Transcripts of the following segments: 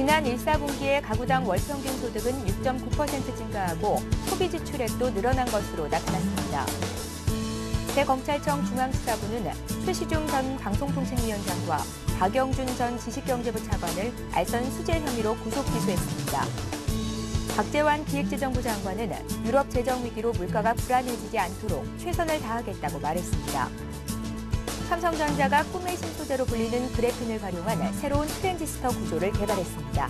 지난 1, 4분기에 가구당 월평균 소득은 6.9% 증가하고 소비 지출액도 늘어난 것으로 나타났습니다. 새 검찰청 중앙수사부는 최시중 전 방송통신위원장과 박영준 전 지식경제부 차관을 알선 수재 혐의로 구속 기소했습니다. 박재환 기획재정부 장관은 유럽 재정 위기로 물가가 불안해지지 않도록 최선을 다하겠다고 말했습니다. 삼성전자가 꿈의 신소재로 불리는 그래핀을 활용한 새로운 트랜지스터 구조를 개발했습니다.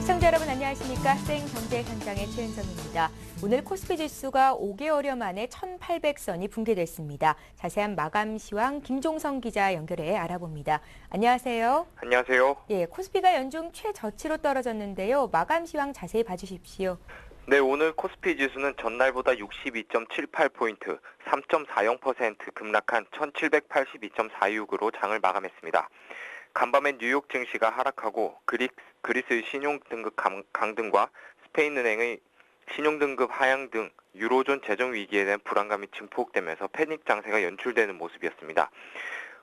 시청자 여러분 안녕하십니까? 생경제 현장의 최은성입니다. 오늘 코스피 지수가 5개월여 만에 1,800선이 붕괴됐습니다. 자세한 마감 시황 김종성 기자 연결해 알아봅니다. 안녕하세요. 안녕하세요. 예, 코스피가 연중 최저치로 떨어졌는데요. 마감 시황 자세히 봐주십시오. 네, 오늘 코스피 지수는 전날보다 62.78포인트, 3.40% 급락한 1782.46으로 장을 마감했습니다. 간밤에 뉴욕 증시가 하락하고 그리스, 그리스 신용등급 강, 강등과 스페인은행의 신용등급 하향 등 유로존 재정 위기에 대한 불안감이 증폭되면서 패닉 장세가 연출되는 모습이었습니다.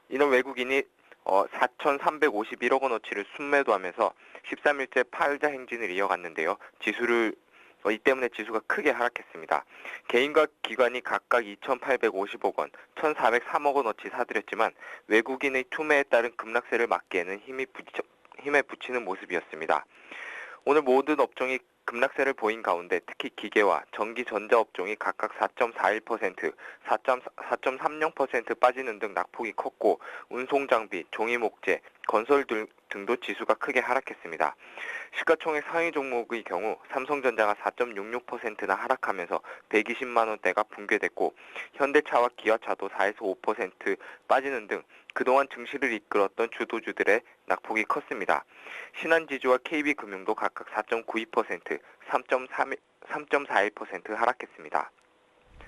이는 외국인이 어, 4,351억 원어치를 순매도하면서 13일째 팔자 행진을 이어갔는데요. 지수를 어, 이 때문에 지수가 크게 하락했습니다. 개인과 기관이 각각 2,850억 원, 1,403억 원어치 사들였지만 외국인의 투매에 따른 급락세를 막기에는 힘이 붙여, 힘에 붙이는 모습이었습니다. 오늘 모든 업종이 급락세를 보인 가운데 특히 기계와 전기 전자 업종이 각각 4.41%, 4.30% 빠지는 등 낙폭이 컸고 운송 장비, 종이 목재, 건설 등, 등도 지수가 크게 하락했습니다. 시가총액 상위 종목의 경우 삼성전자가 4.66%나 하락하면서 120만 원대가 붕괴됐고 현대차와 기아차도 4에서 5% 빠지는 등 그동안 증시를 이끌었던 주도주들의 낙폭이 컸습니다. 신한지주와 KB금융도 각각 4.92%, 3.3, 3.41% 하락했습니다.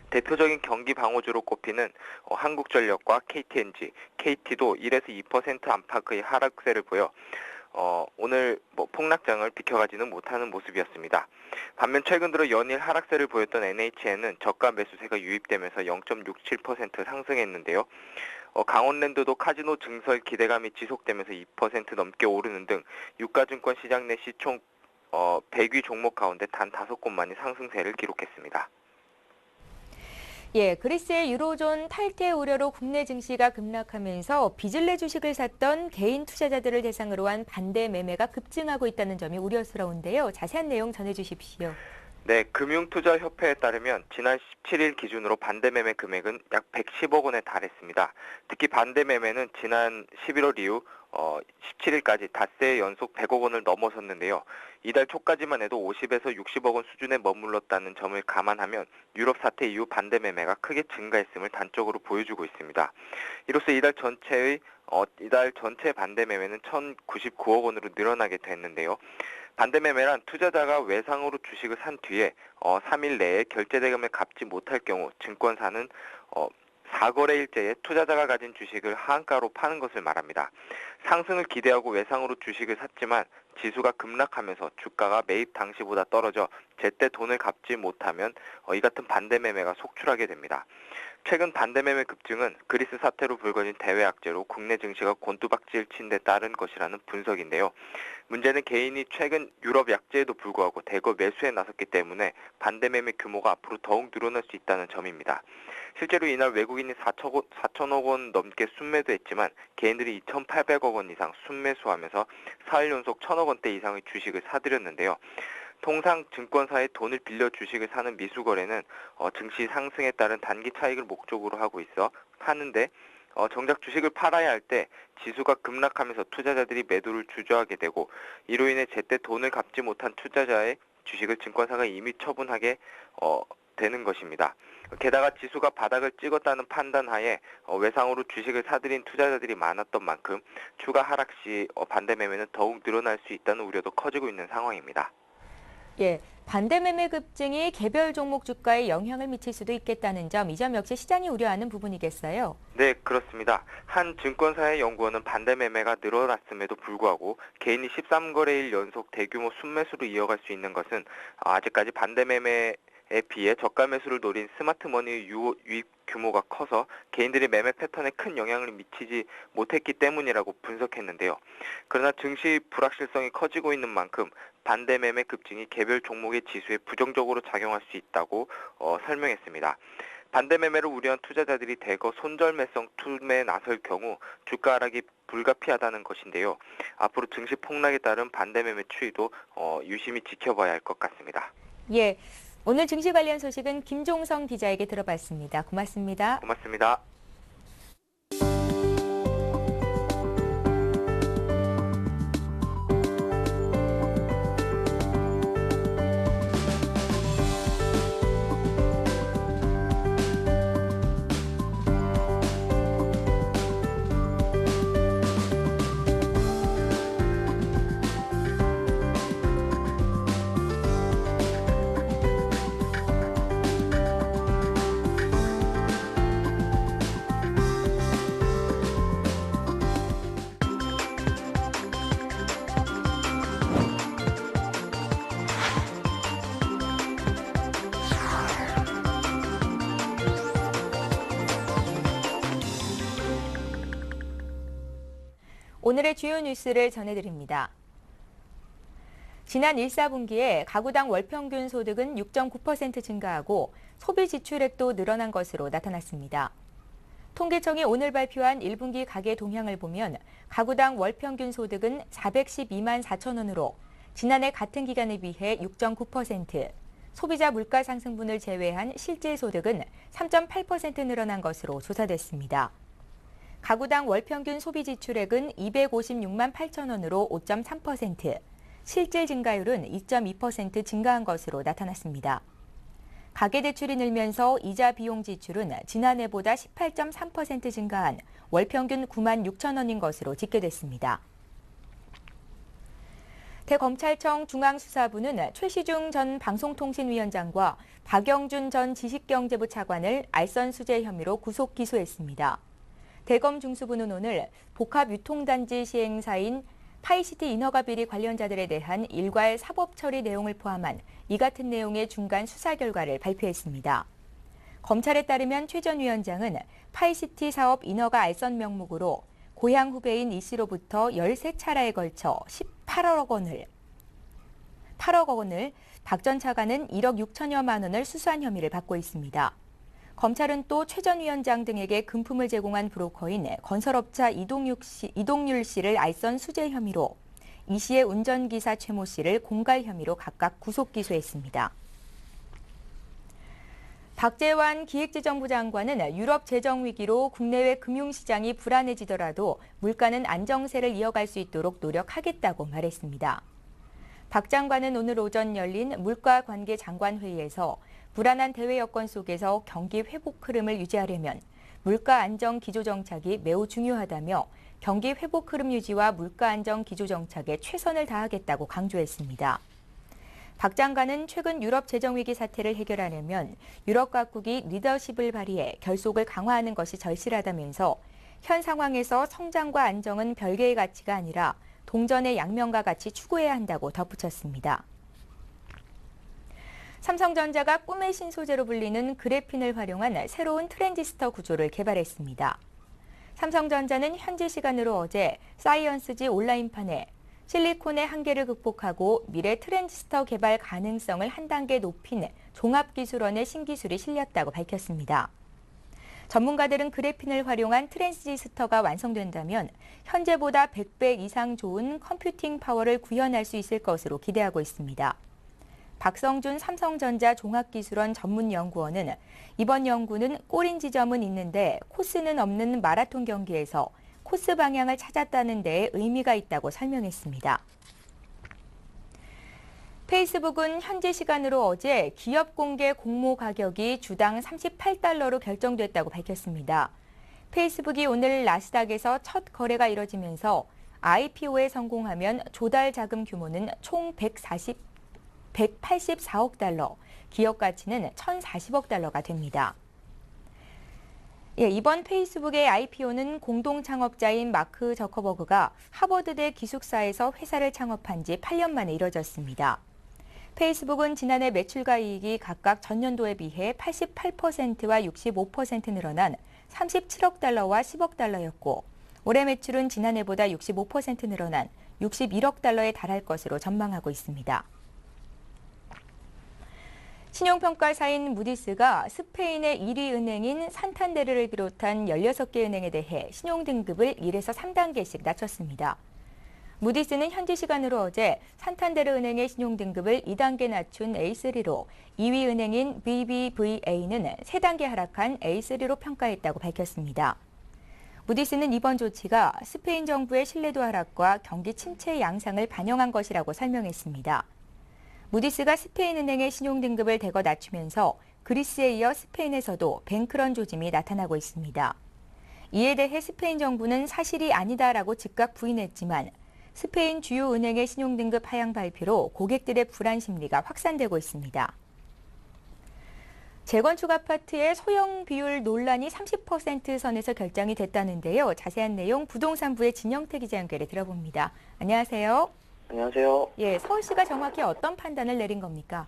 대표적인 경기 방어주로 꼽히는 어, 한국전력과 KTNG, KT도 1에서 2% 안팎의 하락세를 보여 어, 오늘 뭐 폭락장을 비켜가지는 못하는 모습이었습니다. 반면 최근 들어 연일 하락세를 보였던 NHN은 저가 매수세가 유입되면서 0.67% 상승했는데요. 어, 강원랜드도 카지노 증설 기대감이 지속되면서 2% 넘게 오르는 등 유가증권 시장 내 시총 어, 100위 종목 가운데 단 5곳만이 상승세를 기록했습니다. 예, 그리스의 유로존 탈퇴 우려로 국내 증시가 급락하면서 빚을 내 주식을 샀던 개인 투자자들을 대상으로 한 반대 매매가 급증하고 있다는 점이 우려스러운데요. 자세한 내용 전해주십시오. 네, 금융투자협회에 따르면 지난 17일 기준으로 반대 매매 금액은 약 110억 원에 달했습니다. 특히 반대 매매는 지난 11월 이후 어, 17일까지 닷새 연속 100억 원을 넘어섰는데요. 이달 초까지만 해도 50에서 60억 원 수준에 머물렀다는 점을 감안하면 유럽 사태 이후 반대 매매가 크게 증가했음을 단적으로 보여주고 있습니다. 이로써 이달 전체의 어, 이달 전체 반대 매매는 1,099억 원으로 늘어나게 됐는데요. 반대 매매란 투자자가 외상으로 주식을 산 뒤에 어, 3일 내에 결제 대금을 갚지 못할 경우 증권사는 어, 4거래일째에 투자자가 가진 주식을 하한가로 파는 것을 말합니다. 상승을 기대하고 외상으로 주식을 샀지만 지수가 급락하면서 주가가 매입 당시보다 떨어져 제때 돈을 갚지 못하면 어, 이 같은 반대 매매가 속출하게 됩니다. 최근 반대 매매 급증은 그리스 사태로 불거진 대외 악재로 국내 증시가 곤두박질 친 데 따른 것이라는 분석인데요. 문제는 개인이 최근 유럽 약재에도 불구하고 대거 매수에 나섰기 때문에 반대 매매 규모가 앞으로 더욱 늘어날 수 있다는 점입니다. 실제로 이날 외국인이 4천억, 4천억 원 넘게 순매도했지만 개인들이 2,800억 원 이상 순매수하면서 4일 연속 1천억 원대 이상의 주식을 사들였는데요. 통상 증권사에 돈을 빌려 주식을 사는 미수 거래는 어, 증시 상승에 따른 단기 차익을 목적으로 하고 있어 하는데 어, 정작 주식을 팔아야 할 때 지수가 급락하면서 투자자들이 매도를 주저하게 되고 이로 인해 제때 돈을 갚지 못한 투자자의 주식을 증권사가 이미 처분하게 어, 되는 것입니다. 게다가 지수가 바닥을 찍었다는 판단하에 어, 외상으로 주식을 사들인 투자자들이 많았던 만큼 추가 하락 시 어, 반대 매매는 더욱 늘어날 수 있다는 우려도 커지고 있는 상황입니다. 예, 반대 매매 급증이 개별 종목 주가에 영향을 미칠 수도 있겠다는 점, 이 점 역시 시장이 우려하는 부분이겠어요. 네, 그렇습니다. 한 증권사의 연구원은 반대 매매가 늘어났음에도 불구하고 개인이 13거래일 연속 대규모 순매수로 이어갈 수 있는 것은 아직까지 반대 매매 비해 저가 매수를 노린 스마트머니 유- 유입 규모가 커서 개인들이 매매 패턴에 큰 영향을 미치지 못했기 때문이라고 분석했는데요. 그러나 증시 불확실성이 커지고 있는 만큼 반대 매매 급증이 개별 종목의 지수에 부정적으로 작용할 수 있다고 어, 설명했습니다. 반대 매매를 우려한 투자자들이 대거 손절매성 투매에 나설 경우 주가 하락이 불가피하다는 것인데요. 앞으로 증시 폭락에 따른 반대 매매 추이도 어, 유심히 지켜봐야 할 것 같습니다. 예. 오늘 증시 관련 소식은 김종성 기자에게 들어봤습니다. 고맙습니다. 고맙습니다. 오늘의 주요 뉴스를 전해드립니다. 지난 1, 4분기에 가구당 월평균 소득은 6.9% 증가하고 소비 지출액도 늘어난 것으로 나타났습니다. 통계청이 오늘 발표한 1분기 가계 동향을 보면 가구당 월평균 소득은 412만 4천 원으로 지난해 같은 기간에 비해 6.9%, 소비자 물가 상승분을 제외한 실질 소득은 3.8% 늘어난 것으로 조사됐습니다. 가구당 월평균 소비 지출액은 256만 8천 원으로 5.3%, 실질 증가율은 2.2% 증가한 것으로 나타났습니다. 가계대출이 늘면서 이자 비용 지출은 지난해보다 18.3% 증가한 월평균 9만 6천 원인 것으로 집계됐습니다. 대검찰청 중앙수사부는 최시중 전 방송통신위원장과 박영준 전 지식경제부 차관을 알선 수재 혐의로 구속 기소했습니다. 대검 중수부는 오늘 복합 유통단지 시행사인 파이시티 인허가 비리 관련자들에 대한 일괄 사법 처리 내용을 포함한 이 같은 내용의 중간 수사 결과를 발표했습니다. 검찰에 따르면 최 전 위원장은 파이시티 사업 인허가 알선 명목으로 고향 후배인 이 씨로부터 13차례에 걸쳐 18억 원을 8억 원을 박 전 차관은 1억 6천여만 원을 수수한 혐의를 받고 있습니다. 검찰은 또 최 전 위원장 등에게 금품을 제공한 브로커인 건설업자 이동육 씨, 이동률 씨를 알선 수재 혐의로 이 씨의 운전기사 최모 씨를 공갈 혐의로 각각 구속 기소했습니다. 박재환 기획재정부 장관은 유럽 재정 위기로 국내외 금융시장이 불안해지더라도 물가는 안정세를 이어갈 수 있도록 노력하겠다고 말했습니다. 박 장관은 오늘 오전 열린 물가 관계 장관 회의에서 불안한 대외 여건 속에서 경기 회복 흐름을 유지하려면 물가 안정 기조 정착이 매우 중요하다며 경기 회복 흐름 유지와 물가 안정 기조 정착에 최선을 다하겠다고 강조했습니다. 박 장관은 최근 유럽 재정 위기 사태를 해결하려면 유럽 각국이 리더십을 발휘해 결속을 강화하는 것이 절실하다면서 현 상황에서 성장과 안정은 별개의 가치가 아니라 동전의 양면과 같이 추구해야 한다고 덧붙였습니다. 삼성전자가 꿈의 신소재로 불리는 그래핀을 활용한 새로운 트랜지스터 구조를 개발했습니다. 삼성전자는 현지 시간으로 어제 사이언스지 온라인판에 실리콘의 한계를 극복하고 미래 트랜지스터 개발 가능성을 한 단계 높인 종합기술원의 신기술이 실렸다고 밝혔습니다. 전문가들은 그래핀을 활용한 트랜지스터가 완성된다면 현재보다 100배 이상 좋은 컴퓨팅 파워를 구현할 수 있을 것으로 기대하고 있습니다. 박성준 삼성전자 종합기술원 전문연구원은 이번 연구는 꼬린 지점은 있는데 코스는 없는 마라톤 경기에서 코스 방향을 찾았다는 데에 의미가 있다고 설명했습니다. 페이스북은 현지 시간으로 어제 기업 공개 공모 가격이 주당 38달러로 결정됐다고 밝혔습니다. 페이스북이 오늘 나스닥에서 첫 거래가 이뤄지면서 IPO에 성공하면 조달 자금 규모는 총 140, 184억 달러, 기업 가치는 1,040억 달러가 됩니다. 예, 이번 페이스북의 IPO는 공동 창업자인 마크 저커버그가 하버드대 기숙사에서 회사를 창업한 지 8년 만에 이뤄졌습니다. 페이스북은 지난해 매출과 이익이 각각 전년도에 비해 88%와 65% 늘어난 37억 달러와 10억 달러였고 올해 매출은 지난해보다 65% 늘어난 61억 달러에 달할 것으로 전망하고 있습니다. 신용평가사인 무디스가 스페인의 1위 은행인 산탄데르를 비롯한 16개 은행에 대해 신용등급을 1에서 3단계씩 낮췄습니다. 무디스는 현지 시간으로 어제 산탄데르 은행의 신용등급을 2단계 낮춘 A3로 2위 은행인 BBVA는 3단계 하락한 A3로 평가했다고 밝혔습니다. 무디스는 이번 조치가 스페인 정부의 신뢰도 하락과 경기 침체 양상을 반영한 것이라고 설명했습니다. 무디스가 스페인 은행의 신용등급을 대거 낮추면서 그리스에 이어 스페인에서도 뱅크런 조짐이 나타나고 있습니다. 이에 대해 스페인 정부는 사실이 아니다라고 즉각 부인했지만 스페인 주요 은행의 신용등급 하향 발표로 고객들의 불안 심리가 확산되고 있습니다. 재건축 아파트의 소형 비율 논란이 30% 선에서 결정이 됐다는데요. 자세한 내용 부동산부의 진영태 기자 연결해 들어봅니다. 안녕하세요. 안녕하세요. 예, 서울시가 정확히 어떤 판단을 내린 겁니까?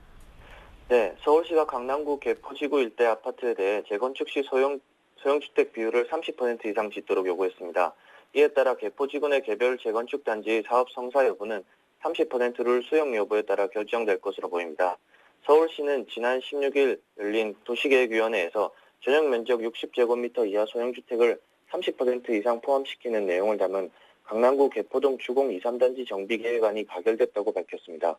네, 서울시가 강남구 개포지구 일대 아파트에 대해 재건축 시 소형, 소형주택 비율을 30% 이상 짓도록 요구했습니다. 이에 따라 개포지구 내 개별 재건축 단지 사업 성사 여부는 30%를 수용 여부에 따라 결정될 것으로 보입니다. 서울시는 지난 16일 열린 도시계획위원회에서 전용 면적 60제곱미터 이하 소형주택을 30% 이상 포함시키는 내용을 담은 강남구 개포동 주공 2, 3단지 정비 계획안이 가결됐다고 밝혔습니다.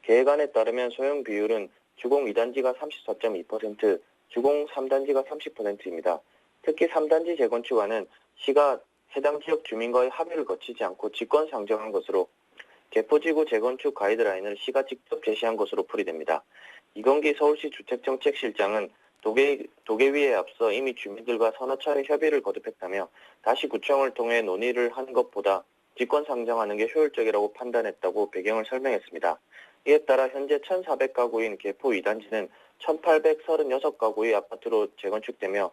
계획안에 따르면 소형 비율은 주공 2단지가 34.2%, 주공 3단지가 30%입니다. 특히 3단지 재건축안은 시가 해당 지역 주민과의 합의를 거치지 않고 직권 상정한 것으로 개포지구 재건축 가이드라인을 시가 직접 제시한 것으로 풀이됩니다. 이건기 서울시 주택정책실장은 도계, 도계위에 앞서 이미 주민들과 서너 차례 협의를 거듭했다며 다시 구청을 통해 논의를 한 것보다 직권 상정하는 게 효율적이라고 판단했다고 배경을 설명했습니다. 이에 따라 현재 1,400가구인 개포 2단지는 1,836가구의 아파트로 재건축되며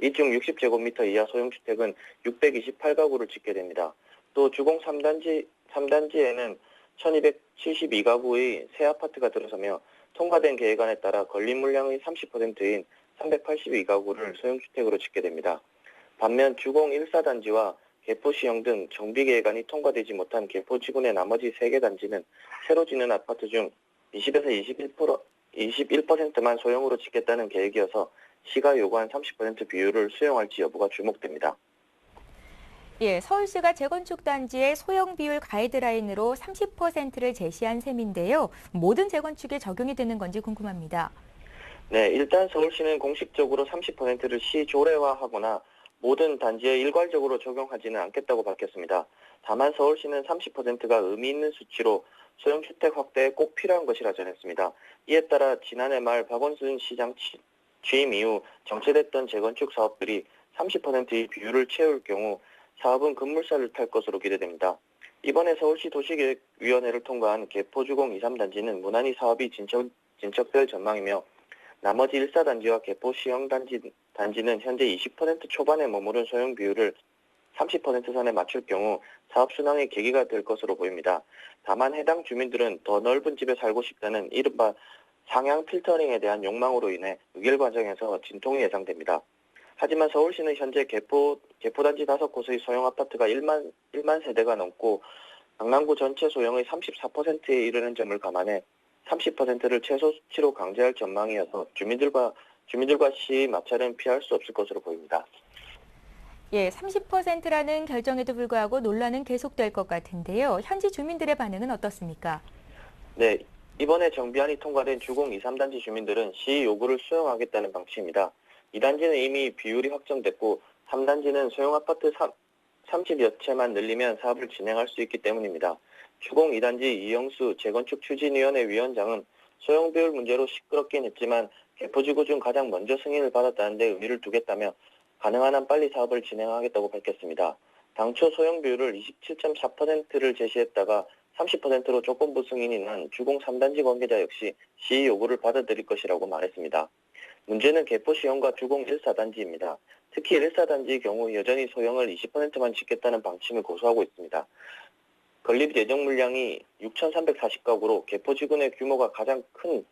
이중 60제곱미터 이하 소형주택은 628가구를 짓게 됩니다. 또 주공 3단지, 3단지에는 1272가구의 새 아파트가 들어서며 통과된 계획안에 따라 건립 물량의 30%인 382가구를 소형주택으로 짓게 됩니다. 반면 주공 1사단지와 개포시형 등 정비계획안이 통과되지 못한 개포지구의 나머지 3개 단지는 새로 짓는 아파트 중 20에서 21%, 21%만 소형으로 짓겠다는 계획이어서 시가 요구한 30% 비율을 수용할지 여부가 주목됩니다. 예, 서울시가 재건축 단지의 소형 비율 가이드라인으로 30%를 제시한 셈인데요. 모든 재건축에 적용이 되는 건지 궁금합니다. 네, 일단 서울시는 공식적으로 30%를 시 조례화하거나 모든 단지에 일괄적으로 적용하지는 않겠다고 밝혔습니다. 다만 서울시는 30%가 의미 있는 수치로 소형주택 확대에 꼭 필요한 것이라 전했습니다. 이에 따라 지난해 말 박원순 시장 취임 이후 정체됐던 재건축 사업들이 30%의 비율을 채울 경우 사업은 급물살을 탈 것으로 기대됩니다. 이번에 서울시 도시계획위원회를 통과한 개포주공 2, 3단지는 무난히 사업이 진척, 진척될 전망이며 나머지 1사단지와 개포 시형 단지, 단지는 현재 20% 초반에 머무른 소형 비율을 30% 선에 맞출 경우 사업 순항의 계기가 될 것으로 보입니다. 다만 해당 주민들은 더 넓은 집에 살고 싶다는 이른바 상향 필터링에 대한 욕망으로 인해 의결 과정에서 진통이 예상됩니다. 하지만 서울시는 현재 개포, 개포단지 5곳의 소형 아파트가 1만, 1만 세대가 넘고 강남구 전체 소형의 34%에 이르는 점을 감안해 30%를 최소 수치로 강제할 전망이어서 주민들과 주민들과 시 마찰은 피할 수 없을 것으로 보입니다. 예, 30%라는 결정에도 불구하고 논란은 계속될 것 같은데요. 현지 주민들의 반응은 어떻습니까? 네, 이번에 정비안이 통과된 주공 2, 3단지 주민들은 시 요구를 수용하겠다는 방침입니다. 2단지는 이미 비율이 확정됐고 3단지는 소형 아파트 30여 채만 늘리면 사업을 진행할 수 있기 때문입니다. 주공 2단지 이영수 재건축 추진위원회 위원장은 소형 비율 문제로 시끄럽긴 했지만 개포지구 중 가장 먼저 승인을 받았다는 데 의미를 두겠다며 가능한 한 빨리 사업을 진행하겠다고 밝혔습니다. 당초 소형 비율을 27.4%를 제시했다가 30%로 조건부 승인이 난 주공 3단지 관계자 역시 시의 요구를 받아들일 것이라고 말했습니다. 문제는 개포시형과 주공 1사단지입니다. 특히 1사단지의 경우 여전히 소형을 20%만 짓겠다는 방침을 고수하고 있습니다. 건립 예정 물량이 6,340가구로 개포지구내 규모가 가장 큰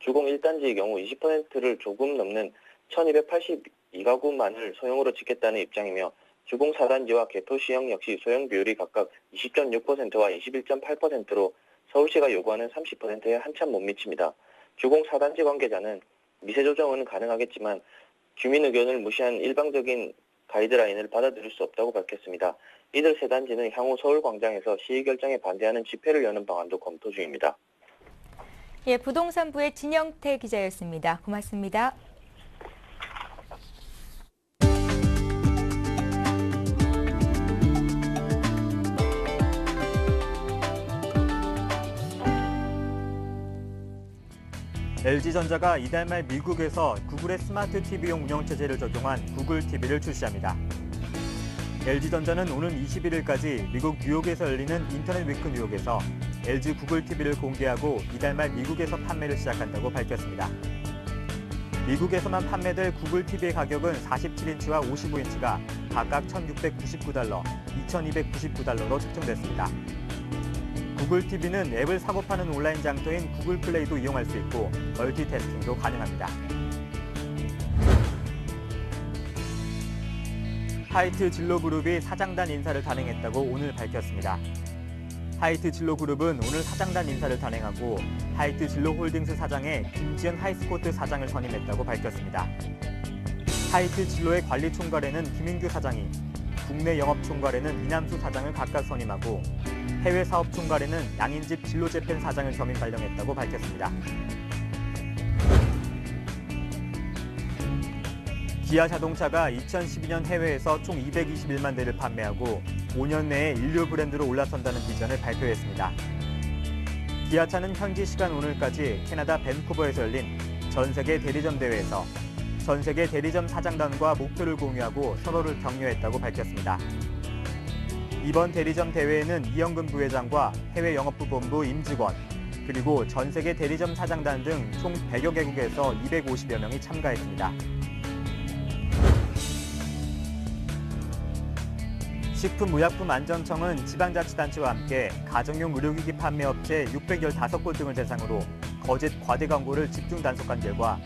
주공 1단지의 경우 20%를 조금 넘는 1,282가구만을 소형으로 짓겠다는 입장이며 주공 4단지와 개포시형 역시 소형 비율이 각각 20.6%와 21.8%로 서울시가 요구하는 30%에 한참 못 미칩니다. 주공 4단지 관계자는 미세 조정은 가능하겠지만 주민 의견을 무시한 일방적인 가이드라인을 받아들일 수 없다고 밝혔습니다. 이들 세 단지는 향후 서울광장에서 시의 결정에 반대하는 집회를 여는 방안도 검토 중입니다. 예, 부동산부의 진영태 기자였습니다. 고맙습니다. LG전자가 이달 말 미국에서 구글의 스마트 TV용 운영 체제를 적용한 구글 TV를 출시합니다. LG전자는 오는 21일까지 미국 뉴욕에서 열리는 인터넷 위크 뉴욕에서 LG 구글 TV를 공개하고 이달 말 미국에서 판매를 시작한다고 밝혔습니다. 미국에서만 판매될 구글 TV의 가격은 47인치와 55인치가 각각 1,699달러, 2,299달러로 책정됐습니다. 구글 TV는 앱을 사고 파는 온라인 장터인 구글 플레이도 이용할 수 있고 멀티태스킹도 가능합니다. 하이트 진로그룹이 사장단 인사를 단행했다고 오늘 밝혔습니다. 하이트 진로그룹은 오늘 사장단 인사를 단행하고 하이트 진로홀딩스 사장에 김지연 하이스코트 사장을 선임했다고 밝혔습니다. 하이트 진로의 관리 총괄에는 김인규 사장이, 국내 영업 총괄에는 이남수 사장을 각각 선임하고 해외 사업 총괄에는 양인집 진로 재팬 사장을 겸임 발령했다고 밝혔습니다. 기아 자동차가 2012년 해외에서 총 221만 대를 판매하고 5년 내에 인류 브랜드로 올라선다는 비전을 발표했습니다. 기아차는 현지 시간 오늘까지 캐나다 밴쿠버에서 열린 전 세계 대리점 대회에서 전 세계 대리점 사장단과 목표를 공유하고 서로를 격려했다고 밝혔습니다. 이번 대리점 대회에는 이영근 부회장과 해외 영업부 본부 임직원, 그리고 전 세계 대리점 사장단 등 총 100여 개국에서 250여 명이 참가했습니다. 식품의약품안전청은 지방자치단체와 함께 가정용 의료기기 판매업체 615곳 등을 대상으로 거짓 과대 광고를 집중 단속한 결과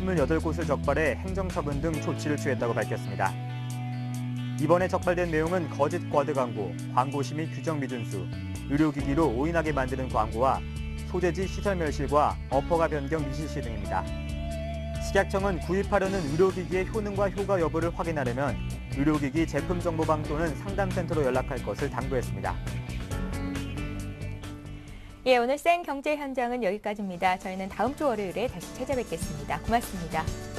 28곳을 적발해 행정처분 등 조치를 취했다고 밝혔습니다. 이번에 적발된 내용은 거짓 과대 광고, 광고시 및 규정 미준수, 의료기기로 오인하게 만드는 광고와 소재지 시설 멸실과 어퍼가 변경 미실시 등입니다. 식약청은 구입하려는 의료기기의 효능과 효과 여부를 확인하려면 의료기기 제품정보방 또는 상담센터로 연락할 것을 당부했습니다. 예, 오늘 생 경제 현장은 여기까지입니다. 저희는 다음 주 월요일에 다시 찾아뵙겠습니다. 고맙습니다.